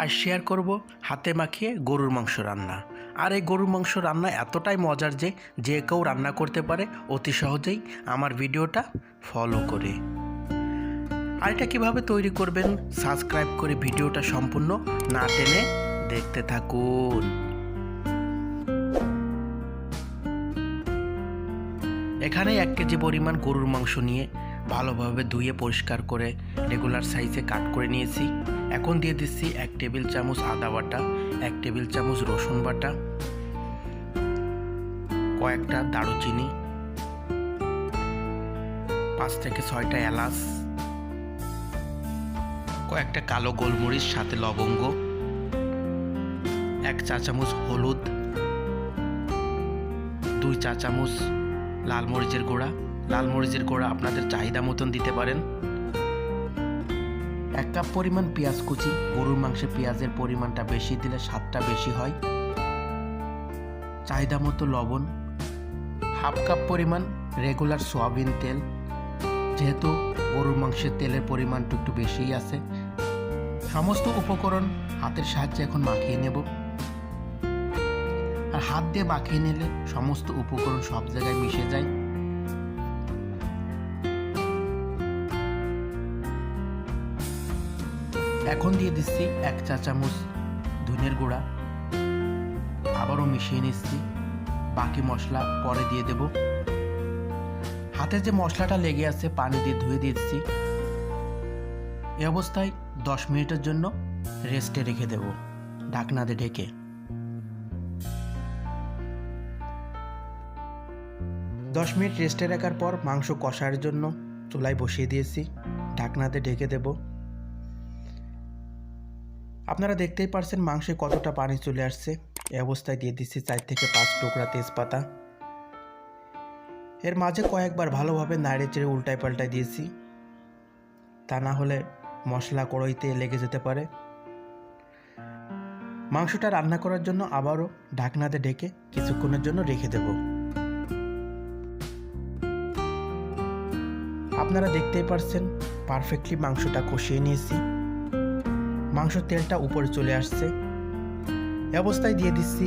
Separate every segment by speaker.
Speaker 1: আর share করব হাতে মাখিয়ে গরুর মাংস রান্না। আর এই গরুর মাংস রান্না এতটাই মজার যে যে কেউ রান্না করতে পারে অতি সহজেই আমার ভিডিওটা ফলো করে। আর এটা কীভাবে তৈরি করবেন সাবস্ক্রাইব করে ভিডিওটা সম্পূর্ণ না টেনে দেখতে থাকুন। এখানে এক কেজি পরিমাণ গরুর মাংস নিয়ে ভালোভাবে ধুয়ে পরিষ্কার করে রেগুলার সাইজে কাট করে নিয়েছি। এখন দিয়ে দিচ্ছি এক টেবিল চামচ আদা বাটা, এক টেবিল চামচ রসুন বাটা, কয়েকটা দারুচিনি, পাঁচ থেকে ছয়টা এলাচ, কয়েকটা কালো গোলমরিচ, সাথে লবঙ্গ, এক চা চামচ হলুদ, দুই চা চামচ লাল মরিচের গুঁড়া। লাল মরিচের গুঁড়া আপনাদের চাহিদা মতন দিতে পারেন। এক কাপ পরিমাণ পেঁয়াজ কুচি, গরুর মাংসে পেঁয়াজের পরিমাণটা বেশি দিলে স্বাদটা বেশি হয়। চাহিদা মতো লবণ, হাফ কাপ পরিমাণ রেগুলার সয়াবিন তেল, যেহেতু গরুর মাংসের তেলের পরিমাণটা একটু বেশিই আছে। সমস্ত উপকরণ হাতের সাহায্যে এখন মাখিয়ে নেব। আর হাত দিয়ে মাখিয়ে নিলে সমস্ত উপকরণ সব জায়গায় মিশে যায়। এখন দিয়ে দিচ্ছি এক চা চামচ ধনের গুঁড়া। আবারও মিশিয়ে নিচ্ছি। বাকি মশলা পরে দিয়ে দেব। হাতে যে মশলাটা লেগে আছে, পানি দিয়ে ধুয়ে দিচ্ছি। এ অবস্থায় দশ মিনিটের জন্য রেস্টে রেখে দেব, ঢাকনা দিয়ে ঢেকে। দশ মিনিট রেস্টে রাখার পর মাংস কষার জন্য চুলায় বসিয়ে দিয়েছি। ঢাকনাতে ঢেকে দেব। আপনারা দেখতেই পারছেন মাংসে কতটা পানি চলে আসছে। এই অবস্থায় দিয়ে দিচ্ছি চার থেকে পাঁচ টুকরা তেজপাতা। এর মাঝে কয়েকবার ভালোভাবে নাড়ে চেড়ে উল্টায় পাল্টায় দিয়েছি। তা না হলে মশলা কড়াইতে লেগে যেতে পারে। মাংসটা রান্না করার জন্য আবারও ঢাকনাতে ঢেকে কিছুক্ষণের জন্য রেখে দেবো। আপনারা দেখতেই পারছেন পারফেক্টলি মাংসটা কষিয়ে নিয়েছি। মাংস তেলটা উপরে চলে আসছে। এ অবস্থায় দিয়ে দিচ্ছি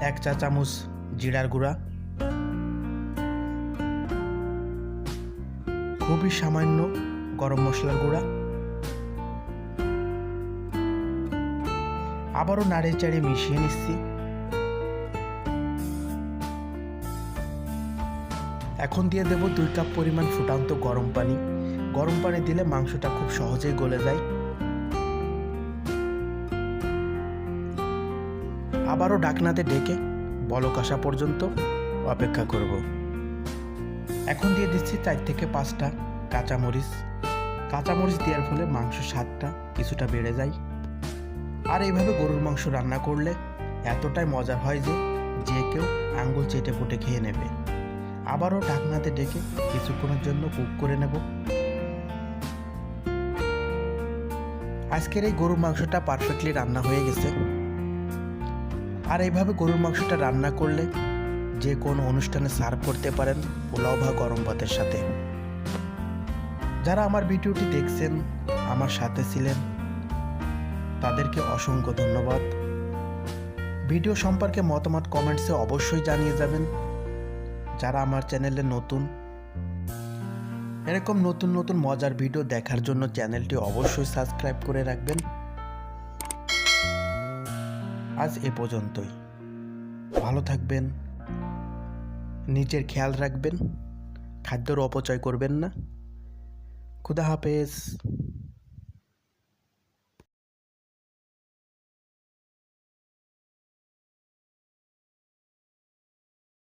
Speaker 1: এক চা চামচ জিরার গুঁড়া। খুবই সামান্য গরম মশলার গুঁড়া। আবারও নাড়ে চাড়ে মিশিয়ে নিচ্ছি। এখন দিয়ে দেব দুই কাপ পরিমাণ ফুটান্ত গরম পানি। গরম পানি দিলে মাংসটা খুব সহজেই গলে যায়। আবারও ডাকনাতে ডেকে, বলক আসা পর্যন্ত অপেক্ষা করব। এখন দিয়ে দিচ্ছি চার থেকে পাঁচটা কাঁচামরিচ। কাঁচামরিচ দেওয়ার ফলে মাংস স্বাদটা কিছুটা বেড়ে যায়। আর এইভাবে গরুর মাংস রান্না করলে এতটাই মজার হয় যে যে কেউ আঙ্গুল চেটে ফুটে খেয়ে নেবে। আবারও ঢাকনাতে ডেকে কিছুক্ষণের জন্য কুক করে নেব। আজকের এই গরুর মাংসটা পারফেক্টলি রান্না হয়ে গেছে। আর এইভাবে গরুর মাংসটা রান্না করলে যে কোনো অনুষ্ঠানে সার্ভ করতে পারেন পোলাও বা গরম ভাতের সাথে। যারা আমার ভিডিওটি দেখছেন, আমার সাথে ছিলেন, তাদেরকে অসংখ্য ধন্যবাদ। ভিডিও সম্পর্কে মতামত কমেন্টসে অবশ্যই জানিয়ে যাবেন। যারা আমার চ্যানেলে নতুন, এরকম নতুন নতুন মজার ভিডিও দেখার জন্য চ্যানেলটি অবশ্যই সাবস্ক্রাইব করে রাখবেন। আজ এ পর্যন্তই। ভালো থাকবেন নিজের খেয়াল রাখবেন খাদ্যর অপচয় করবেন না। খুদা হাফেজ।